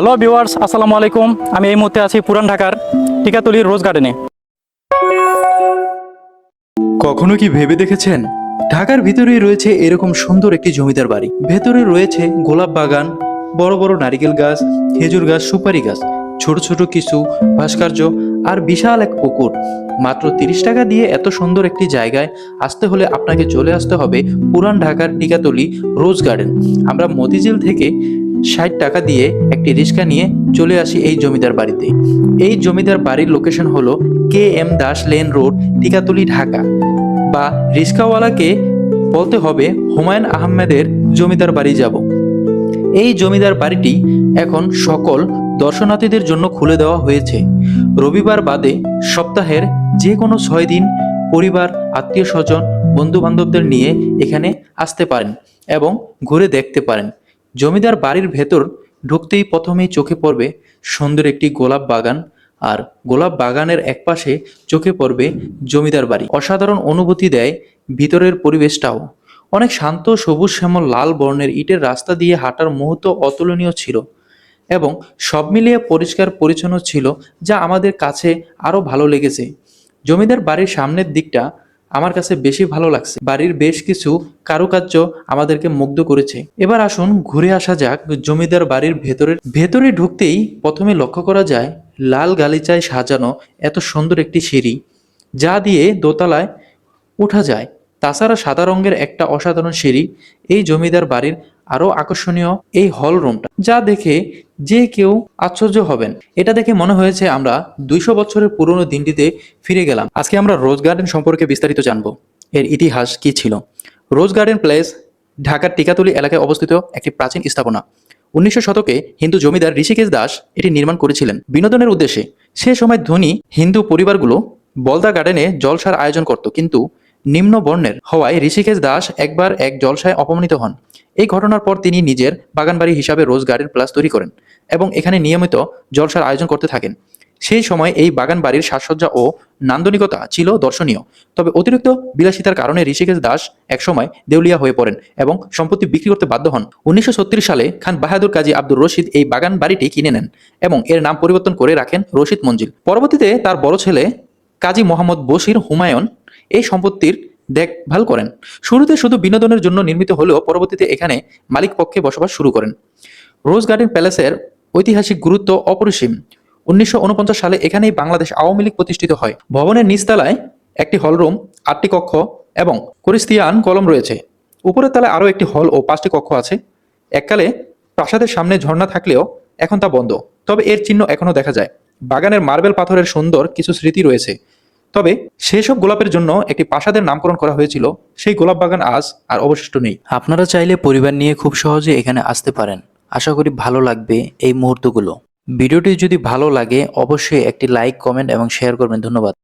Hello viewers আসসালামু আলাইকুম। আমি এই মুহূর্তে আছি পুরান ঢাকার টিকাতলির রোজ গার্ডেনে। কখনো কি ভেবে দেখেছেন? ঢাকার ভিতরেই রয়েছে এরকম সুন্দর একটি জমিদার বাড়ি। ভেতরে রয়েছে গোলাপ বাগান, বড় বড় নারিকেল গাছ, খেজুর গাছ, সুপারি গাছ, ছোট ছোট কিছু ভাস্কর্য আর বিশাল এক পুকুর। মাত্র তিরিশ টাকা দিয়ে এত সুন্দর একটি জায়গায় আসতে হলে আপনাকে চলে আসতে হবে পুরান ঢাকার টিকাতলি রোজ গার্ডেন। আমরা মতিঝিল থেকে ষাট টাকা দিয়ে একটি রিক্সা নিয়ে চলে আসি এই জমিদার বাড়িতে। এই জমিদার বাড়ির লোকেশন হলো K M Das lane road, Tikatuli, Dhaka. বা রিক্সাওয়ালাকে বলতে হবে, হুমায়ুন আহমেদের জমিদার বাড়ি যাব। এই জমিদার বাড়িটি এখন সকল দর্শনার্থীদের জন্য খুলে দেওয়া হয়েছে। রবিবার বাদে সপ্তাহের যে কোনো ছয় দিন পরিবার, আত্মীয় স্বজন বন্ধু বান্ধবদের নিয়ে এখানে আসতে পারেন এবং ঘুরে দেখতে পারেন। জমিদার বাড়ির ভেতর ঢুকতেই প্রথমেই চোখে পড়বে সুন্দর একটি গোলাপ বাগান আর গোলাপ বাগানের একপাশে চোখে পড়বে জমিদার বাড়ি। অসাধারণ অনুভূতি দেয় ভিতরের পরিবেশটাও। অনেক শান্ত, সবুজ, শ্যামল, লাল বর্ণের ইটের রাস্তা দিয়ে হাঁটার মুহূর্ত অতুলনীয় ছিল এবং সব মিলিয়ে পরিষ্কার পরিচ্ছন্ন ছিল, যা আমাদের কাছে আরও ভালো লেগেছে। জমিদার বাড়ির সামনের দিকটা আমার কাছে বেশি ভালো লাগছে। বাড়ির বেশ কিছু কারুকার্য আমাদেরকে মুগ্ধ করেছে। এবার আসুন ঘুরে আসা যাক জমিদার বাড়ির ভেতরের ভেতরে ঢুকতেই প্রথমে লক্ষ্য করা যায় লাল গালিচায় সাজানো এত সুন্দর একটি সিঁড়ি, যা দিয়ে দোতলায় উঠা যায়। তাছাড়া সাদা রঙের একটা অসাধারণ সিঁড়ি, এই জমিদার বাড়ির আরও আকর্ষণীয় এই হল রুমটা যা দেখে যে কেউ আশ্চর্য হবেন। এটা দেখে মনে হয়েছে আমরা দুইশো বছরের পুরনো দিনটিতে ফিরে গেলাম। আজকে আমরা রোজ গার্ডেন সম্পর্কে বিস্তারিত জানব। এর ইতিহাস কি ছিল? রোজ গার্ডেন প্লেস ঢাকার টিকাতলি এলাকায় অবস্থিত একটি প্রাচীন স্থাপনা। উনিশশো শতকে হিন্দু জমিদার ঋষিকেশ দাস এটি নির্মাণ করেছিলেন। বিনোদনের উদ্দেশ্যে সে সময় ধনী হিন্দু পরিবারগুলো বলদা গার্ডেনে জলসার আয়োজন করত। কিন্তু নিম্ন বর্ণের হওয়ায় ঋষিকেশ দাস একবার এক জলসায় অপমানিত হন। এই ঘটনার পর তিনি নিজের বাগানবাড়ি হিসাবে রোজ গার্ডেন প্লাস তৈরি করেন এবং এখানে নিয়মিত জলসার আয়োজন করতে থাকেন। সেই সময় এই বাগান বাড়ির সাজসজ্জা ও নান্দনিকতা ছিল দর্শনীয়। তবে অতিরিক্ত বিলাসিতার কারণে ঋষিকেশ দাস একসময় দেউলিয়া হয়ে পড়েন এবং সম্পত্তি বিক্রি করতে বাধ্য হন। উনিশশো ছত্রিশ সালে খান বাহাদুর কাজী আব্দুর রশিদ এই বাগান বাড়িটি কিনে নেন এবং এর নাম পরিবর্তন করে রাখেন রশিদ মঞ্জিল। পরবর্তীতে তার বড় ছেলে কাজী মোহাম্মদ বশির হুমায়ুন এই সম্পত্তির দেখভাল করেন। শুরুতে শুধু বিনোদনের জন্য নির্মিত হলেও পরবর্তীতে এখানে মালিক পক্ষে বসবাস শুরু করেন। রোজ গার্ডেন প্যালেসের ঐতিহাসিক গুরুত্ব অপরিসীম। উনিশশো উনপঞ্চাশ সালে এখানেই বাংলাদেশ আওয়ামী লীগ প্রতিষ্ঠিত হয়। ভবনের নিচতলায় একটি হলরুম, আটটি কক্ষ এবং করিস্তিয়ান কলম রয়েছে। উপরের তলায় আরও একটি হল ও পাঁচটি কক্ষ আছে। এককালে প্রাসাদের সামনে ঝর্ণা থাকলেও এখন তা বন্ধ। তবে এর চিহ্ন এখনও দেখা যায়। বাগানের মার্বেল পাথরের সুন্দর কিছু স্মৃতি রয়েছে। তবে সেই সব গোলাপের জন্য একটি প্রাসাদের নামকরণ করা হয়েছিল। সেই গোলাপ বাগান আজ আর অবশিষ্ট নেই। আপনারা চাইলে পরিবার নিয়ে খুব সহজে এখানে আসতে পারেন। আশা করি ভালো লাগবে এই মুহূর্তগুলো। ভিডিওটি যদি ভালো লাগে, অবশ্যই একটি লাইক, কমেন্ট এবং শেয়ার করবেন। ধন্যবাদ।